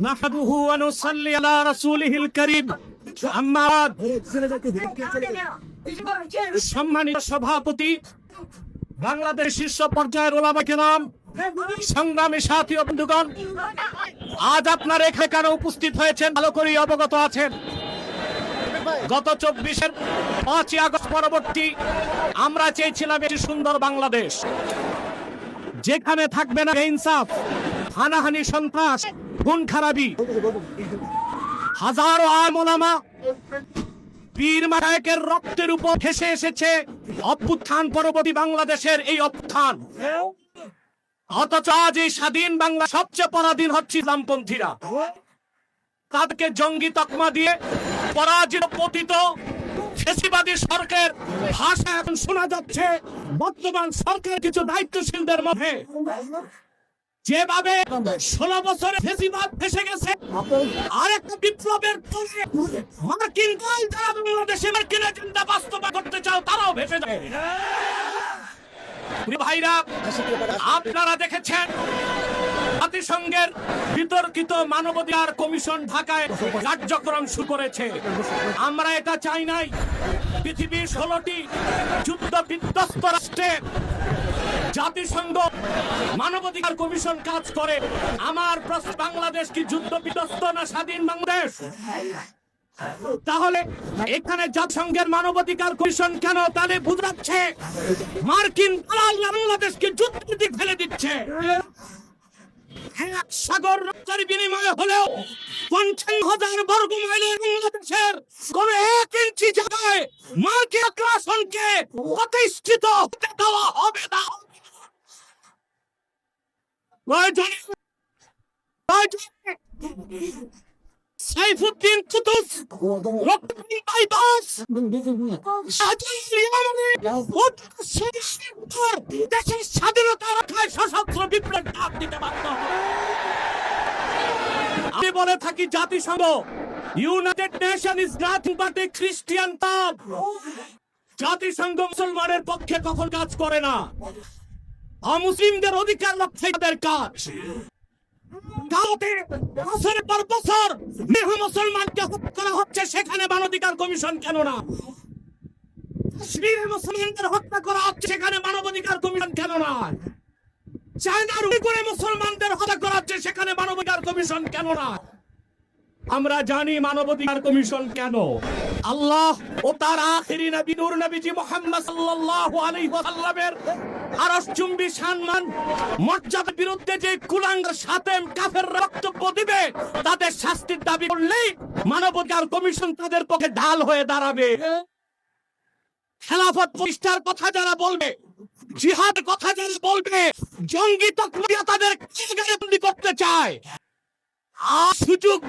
نحمده ونصلي على رسوله الكريم أما بعد সম্মানিত সভাপতি বাংলাদেশ শীর্ষ পর্যায়ের ওলামাকে নাম সংগ্রামী সাথী ও বন্ধুগণ আজ আপনার এখানে কেন উপস্থিত হয়েছেন ভালো করেই অবগত আছেন গত চব্বিশের পাঁচই আগস্ট পরবর্তী আমরা চেয়েছিলাম একটি সুন্দর বাংলাদেশ যেখানে থাকবে না ইনসাফ হানাহানি, সন্ত্রাস, খুন, খারাপি। হাজারো আমলামা পীর মারায়কের রক্তের উপর ভেসে এসেছে অভ্যুত্থান পরবর্তী বাংলাদেশের এই অভ্যুত্থান। অথচ আজ এই স্বাধীন বাংলা সবচেয়ে পরাধীন হচ্ছে ইসলামপন্থীরা। তাদেরকে জঙ্গি তকমা দিয়ে পরাজিত পতিত ফেসিবাদী সরকার ভাষা এখন শোনা যাচ্ছে। বর্তমান সরকার কিছু দায়িত্বশীলদের মধ্যে যেভাবে ষোলো বছরে ফেসিবাদ ফেসে গেছে, আরেকটা বিপ্লবের পরে মার্কিন বাংলাদেশে মার্কিন এজেন্ডা বাস্তবায়ন করতে চাও, তারাও ভেসে যায় ভাইরা, আপনারা দেখেছেন জাতিসংঘের বিতর্কিত মানবাধিকার কমিশন ঢাকায় কার্যক্রম শুরু করেছে। আমরা এটা চাই নাই। পৃথিবীর ষোলোটি যুদ্ধ বিধ্বস্ত রাষ্ট্রে জাতিসংঘ মানবাধিকার কমিশন কাজ করে। আমার প্রশ্ন, বাংলাদেশ কি যুদ্ধ বিধ্বস্ত না স্বাধীন বাংলাদেশ? তাহলে এখানে জাতিসংঘের মানবাধিকার কমিশন কেন তাহলে বুঝাচ্ছে? মার্কিন বাংলাদেশকে যুদ্ধের দিক ফেলে দিচ্ছে? সাগর রক্তের বিনিময়ে হলেও পঞ্চান্ন হাজার বর্গ মাইলের বাংলাদেশের কোন এক ইঞ্চি জায়গায় মার্কিন আগ্রাসনকে প্রতিষ্ঠিত হতে দেওয়া হবে না। স্বাধীনতা রক্ষায় সশস্ত্র বিপ্লব ডাক দিতে। আমি বলে থাকি জাতিসংঘ United Nation is nothing but a Christian club জাতিসংঘ মুসলমানের পক্ষে কখন কাজ করে না অমুসলিমদের অধিকার রক্ষায় তাদের কাজ। বছরের পর বছর মেহ মুসলমানকে হত্যা করা হচ্ছে, সেখানে মানবাধিকার কমিশন কেন না? মুসলমানদের হত্যা করা হচ্ছে, সেখানে মানবাধিকার কমিশন কেন না? চায়নার উইগুরে মুসলমানদের হত্যা করা হচ্ছে, সেখানে মানবাধিকার কমিশন কেন না? আমরা জানি মানবাধিকার কমিশন কেন। আল্লাহ ও তার আখেরি নবী, নূর নবীজি মুহাম্মদ সাল্লাল্লাহু আলাইহি ওয়াসাল্লামের সম্মান, মর্যাদার বিরুদ্ধে যে কুলাঙ্গার সাতেম কাফের বক্তব্য দিবে, তাদের শাস্তির দাবি করলেই মানবাধিকার কমিশন তাদের পক্ষে ঢাল হয়ে দাঁড়াবে। খেলাফত প্রতিষ্ঠার কথা যারা বলবে জিহাদ কথা যারা বলবে, জঙ্গি তকমিয়া তাদের করতে চায়? সুযোগ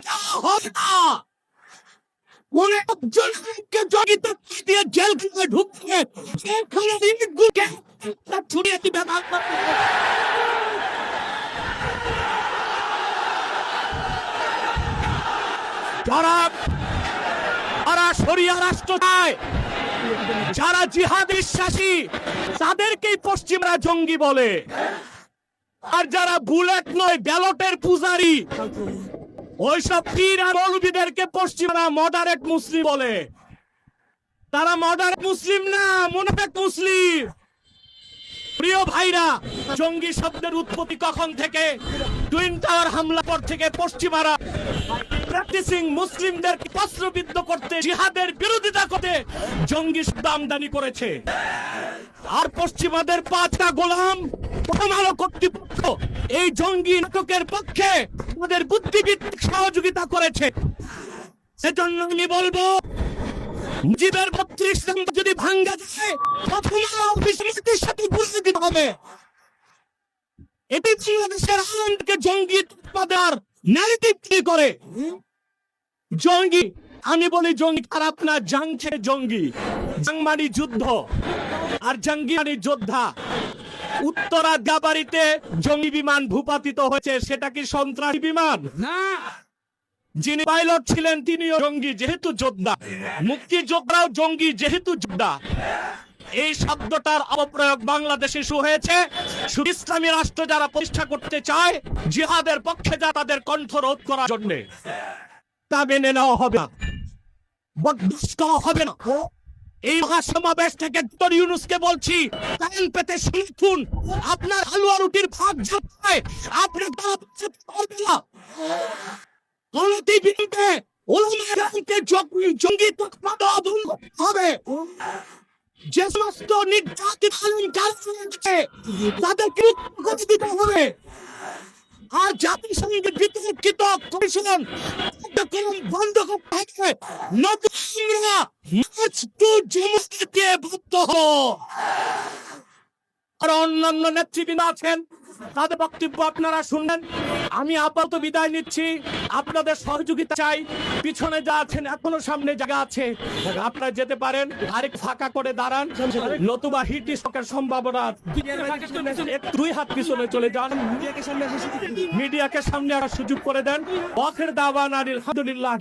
যারা সরিয়া রাষ্ট্র যারা জিহাদ বিশ্বাসী তাদেরকেই পশ্চিমরা জঙ্গি বলে। আর যারা বুলেট নয়, ব্যালটের পূজারি। ওইসব পীর আর মৌলবীদেরকে পশ্চিমরা মডারেট মুসলিম বলে। তারা মডারেট মুসলিম না, মোনাফেক মুসলিম। প্রিয় ভাইরা, জঙ্গি শব্দের উৎপত্তি কখন থেকে? টুইন টাওয়ার হামলা পর থেকে পশ্চিমারা প্র্যাকটিসিং মুসলিমদের প্রশ্নবিদ্ধ করতে, জিহাদের বিরোধিতা করতে জঙ্গি শব্দ আমদানি করেছে। আর পশ্চিমাদের পাঁচটা গোলাম পরমাণু কর্তৃপক্ষ এই জঙ্গি নাটকের পক্ষে সহযোগিতা করেছে। সেজন্য আমি বলব বত্রিশ নম্বর যদি ভাঙ্গা যায় সাথে বুঝতে দিতে হবে। এটি বাংলাদেশের আনন্দকে জঙ্গি উৎপাদার ন্যারেটিভ করে? জঙ্গি, আমি বলি জঙ্গি খারাপ না জাংছে জঙ্গি। জাং মানে যুদ্ধ, আর জঙ্গি মানে যোদ্ধা। উত্তরা গাবারিতে জঙ্গি বিমান ভূপাতিত হয়েছে সেটা কি সন্ত্রাসী বিমান? না। যিনি পাইলট ছিলেন তিনিও জঙ্গি যেহেতু যোদ্ধা। মুক্তিযোদ্ধারাও জঙ্গি যেহেতু যোদ্ধা। এই শব্দটার অপপ্রয়োগ বাংলাদেশে শুরু হয়েছে। ইসলামী রাষ্ট্র যারা প্রতিষ্ঠা করতে চায় জিহাদের পক্ষে যা তাদের কণ্ঠ রোধ করার জন্য। তা মেনে নেওয়া হবে না। হবে না। এই মহাসমাবেশ থেকে ডক্টর ইউনুসকে বলছি, কান পেতে শুনুন আপনার হালুয়া রুটির ভাগ যাচ্ছে আপনি না। বিরুদ্ধে ওলামাকে জঙ্গি অবলম্বন করতে হবে। যে সমস্ত নির্যাতিত আলেম কালকে তাদেরকে মুক্ত দিতে হবে। আর জাতিসংঘের বিতর্কিত কমিশন কার্যক্রম বন্ধ করতে হবে। নতুন আর অন্যান্য নেতৃবৃন্দ আছেন, তাদের বক্তব্য আপনারা শুনলেন আমি আপাতত বিদায় নিচ্ছি। আপনাদের সহযোগিতা চাই। পিছনে যা আছেন এখনও সামনে জায়গা আছে। আপনারা যেতে পারেন। আরেক ফাঁকা করে দাঁড়ান। নতুবা হিট স্ট্রোকের সম্ভাবনা দুই হাত পিছনে চলে যান। মিডিয়াকে সামনে আসার সুযোগ করে দেন। অখের দাওয়ান আলহামদুলিল্লাহ